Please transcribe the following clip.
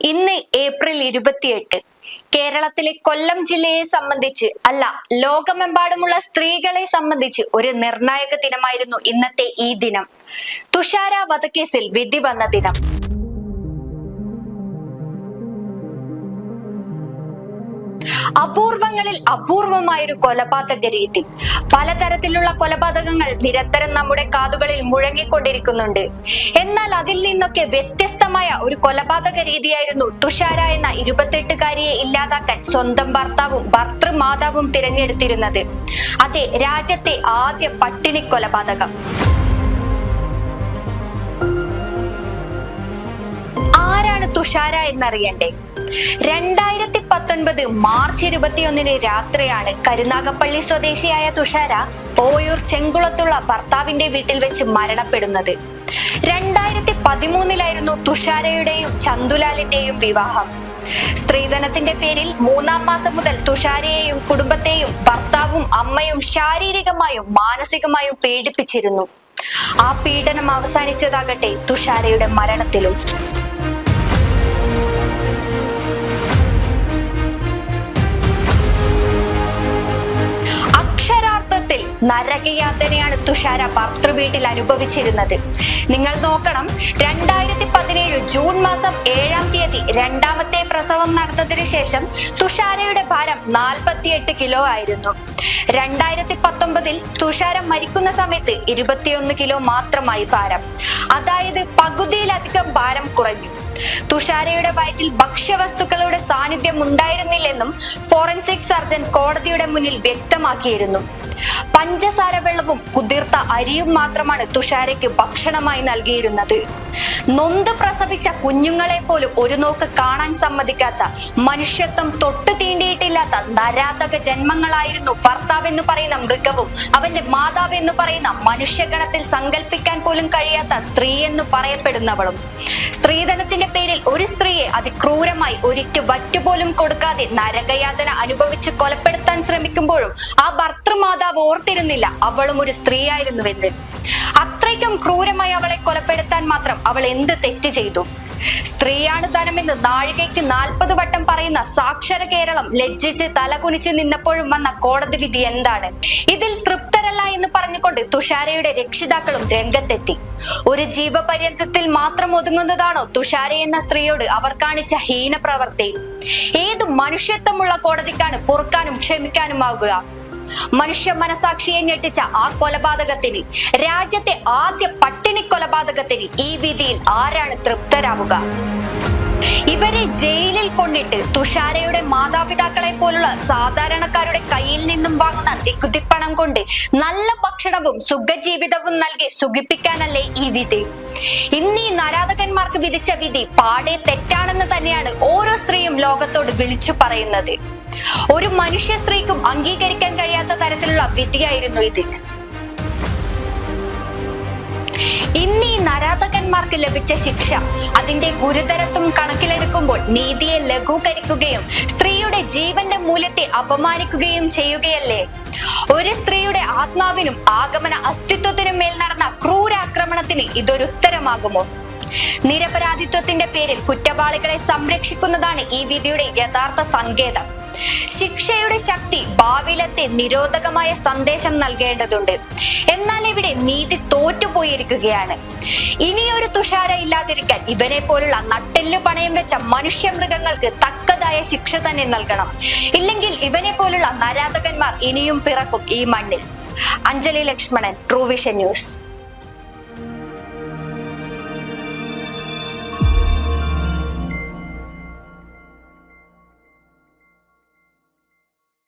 ഇന്ന് ഏപ്രിൽ ഇരുപത്തിയെട്ട്. കേരളത്തിലെ കൊല്ലം ജില്ലയെ സംബന്ധിച്ച് അല്ല ലോകമെമ്പാടുമുള്ള സ്ത്രീകളെ സംബന്ധിച്ച് ഒരു നിർണായക ദിനമായിരുന്നു ഇന്നത്തെ ഈ ദിനം. തുഷാര വധക്കേസിൽ വിധി വന്ന ദിനം. അപൂർവങ്ങളിൽ അപൂർവമായൊരു കൊലപാതക രീതി. പലതരത്തിലുള്ള കൊലപാതകങ്ങൾ നിരന്തരം നമ്മുടെ കാതുകളിൽ മുഴങ്ങിക്കൊണ്ടിരിക്കുന്നുണ്ട്. എന്നാൽ അതിൽ നിന്നൊക്കെ വ്യത്യസ്തമായ ഒരു കൊലപാതക രീതിയായിരുന്നു തുഷാര എന്ന ഇരുപത്തെട്ടുകാരിയെ ഇല്ലാതാക്കാൻ സ്വന്തം ഭർത്താവും ഭർത്തൃമാതാവും തിരഞ്ഞെടുത്തിരുന്നത്. അതെ രാജ്യത്തെ ആദ്യ പട്ടിണി കൊലപാതകം. ആരാണ് തുഷാര എന്നറിയണ്ടേ? രണ്ടായിരത്തി പത്തൊൻപത് മാർച്ച് ഇരുപത്തിയൊന്നിന് രാത്രിയാണ് കരുനാഗപ്പള്ളി സ്വദേശിയായ തുഷാര ഓയൂർ ചെങ്കുളത്തുള്ള ഭർത്താവിന്റെ വീട്ടിൽ വെച്ച് മരണപ്പെടുന്നത്. രണ്ടായിരത്തി പതിമൂന്നിലായിരുന്നു തുഷാരയുടെയും ചന്തുലാലിന്റെയും വിവാഹം. സ്ത്രീധനത്തിന്റെ പേരിൽ മൂന്നാം മാസം മുതൽ തുഷാരയെയും കുടുംബത്തെയും ഭർത്താവും അമ്മയും ശാരീരികമായും മാനസികമായും പീഡിപ്പിച്ചിരുന്നു. ആ പീഡനം അവസാനിച്ചതാകട്ടെ തുഷാരയുടെ മരണത്തിലും. നരകയാതനയാണ് തുഷാര ഭർത്തൃവീട്ടിൽ അനുഭവിച്ചിരുന്നത്. നിങ്ങൾ നോക്കണം രണ്ടായിരത്തി പതിനേഴ് ജൂൺ മാസം ഏഴാം തീയതി രണ്ടാമത്തെ പ്രസവം നടന്നതിന് ശേഷം തുഷാരയുടെ ഭാരം നാൽപ്പത്തിയെട്ട് കിലോ ആയിരുന്നു. രണ്ടായിരത്തി പത്തൊമ്പതിൽ തുഷാര മരിക്കുന്ന സമയത്ത് ഇരുപത്തിയൊന്ന് കിലോ മാത്രമായി ഭാരം. അതായത് പകുതിയിലധികം ഭാരം കുറഞ്ഞു. തുഷാരയുടെ വയറ്റിൽ ഭക്ഷ്യവസ്തുക്കളുടെ സാന്നിധ്യം ഉണ്ടായിരുന്നില്ലെന്നും ഫോറൻസിക് സർജൻ കോടതിയുടെ മുന്നിൽ വ്യക്തമാക്കിയിരുന്നു. പഞ്ചസാര വെള്ളവും കുതിർത്ത അരിയും മാത്രമാണ് തുഷാരയ്ക്ക് ഭക്ഷണമായി നൽകിയിരുന്നത്. നൊന്ത് പ്രസവിച്ച കുഞ്ഞുങ്ങളെ പോലും ഒരു നോക്ക് കാണാൻ സമ്മതിക്കാത്ത മനുഷ്യത്വം തൊട്ടു തീണ്ടിയിട്ടില്ലാത്ത നരാതക ജന്മങ്ങളായിരുന്നു ഭർത്താവ് എന്ന് പറയുന്ന മൃഗവും അവന്റെ മാതാവ് എന്ന് പറയുന്ന മനുഷ്യഗണത്തിൽ സങ്കല്പിക്കാൻ പോലും കഴിയാത്ത സ്ത്രീ എന്ന് പറയപ്പെടുന്നവളും. സ്ത്രീധനത്തിന്റെ പേരിൽ ഒരു സ്ത്രീയെ അതിക്രൂരമായി ഒരിറ്റു വറ്റുപോലും കൊടുക്കാതെ നരകയാതന അനുഭവിച്ച് കൊലപ്പെടുത്താൻ ശ്രമിക്കുമ്പോഴും ആ ഭർത്തൃമാതാവ് ഓർത്തിരുന്നില്ല അവളും ഒരു സ്ത്രീയായിരുന്നുവെന്ന്. അത്രയ്ക്കും ക്രൂരമായി അവളെ കൊലപ്പെടുത്താൻ മാത്രം അവൾ എന്ത് തെറ്റ് ചെയ്തു? സ്ത്രീയാണ് ധനമെന്ന് നാഴികയ്ക്ക് നാൽപ്പത് വട്ടം പറയുന്ന സാക്ഷര കേരളം ലജ്ജിച്ച് തലകുനിച്ച് നിന്നപ്പോഴും വന്ന കോടതി വിധി എന്താണ്? ഇതിൽ തൃപ്തരല്ല എന്ന് പറഞ്ഞുകൊണ്ട് തുഷാരയുടെ രക്ഷിതാക്കളും രംഗത്തെത്തി. ഒരു ജീവപര്യന്തത്തിൽ മാത്രം ഒതുങ്ങുന്നതാണോ തുഷാര എന്ന സ്ത്രീയോട് അവർ കാണിച്ച ഹീനപ്രവർത്തി? ഏതു മനുഷ്യത്വമുള്ള കോടതിക്കാണ് പൊറുക്കാനും ക്ഷമിക്കാനുമാകുക മനുഷ്യ മനസാക്ഷിയെ ഞെട്ടിച്ച ആ കൊലപാതകത്തിന് രാജ്യത്തെ ആദ്യ പട്ടിണി കൊലപാതകത്തിന് ഈ വിധിയിൽ ആരാണ് തൃപ്തരാവുക? ഇവരെ ജയിലിൽ കൊണ്ടിട്ട് തുഷാരയുടെ മാതാപിതാക്കളെ പോലുള്ള സാധാരണക്കാരുടെ കയ്യിൽ നിന്നും വാങ്ങുന്ന നികുതിപ്പണം കൊണ്ട് നല്ല ഭക്ഷണവും സുഖജീവിതവും നൽകി സുഖിപ്പിക്കാനല്ലേ ഈ വിധി? ഇന്ന് ഈ നരാധകന്മാർക്ക് വിധിച്ച വിധി പാടെ തെറ്റാണെന്ന് തന്നെയാണ് ഓരോ സ്ത്രീയും ലോകത്തോട് വിളിച്ചു പറയുന്നത്. ഒരു മനുഷ്യ സ്ത്രീക്കും അംഗീകരിക്കാൻ കഴിയാത്ത തരത്തിലുള്ള വിധിയായിരുന്നു ഇത്. ഇന്ന് ഈ നരാധകന്മാർക്ക് ലഭിച്ച ശിക്ഷ അതിന്റെ ഗുരുതരത്വം കണക്കിലെടുക്കുമ്പോൾ നീതിയെ ലഘൂകരിക്കുകയും സ്ത്രീയുടെ ജീവന്റെ മൂല്യത്തെ അപമാനിക്കുകയും ചെയ്യുകയല്ലേ? ഒരു സ്ത്രീയുടെ ആത്മാവിനും ആഗമന അസ്തിത്വത്തിനും മേൽ നടന്ന ക്രൂരാക്രമണത്തിന് ഇതൊരു ഉത്തരമാകുമോ നിരപരാധിത്വത്തിന്റെ പേരിൽ കുറ്റവാളികളെ സംരക്ഷിക്കുന്നതാണ് ഈ വിധിയുടെ യഥാർത്ഥ സങ്കേതം. ശിക്ഷയുടെ ശക്തി ഭാവിയിലത്തെ നിരോധകമായ സന്ദേശം നൽകേണ്ടതുണ്ട്. എന്നാൽ ഇവിടെ നീതി തോറ്റുപോയിരിക്കുകയാണ്. ഇനിയൊരു തുഷാര ഇല്ലാതിരിക്കാൻ ഇവനെ പോലുള്ള നട്ടെല്ലു പണയം വെച്ച മനുഷ്യ മൃഗങ്ങൾക്ക് തക്കതായ ശിക്ഷ തന്നെ നൽകണം. ഇല്ലെങ്കിൽ ഇവനെ പോലുള്ള നരാധകന്മാർ ഇനിയും പിറക്കും ഈ മണ്ണിൽ. അഞ്ജലി ലക്ഷ്മണൻ ട്രൂവിഷൻ ന്യൂസ്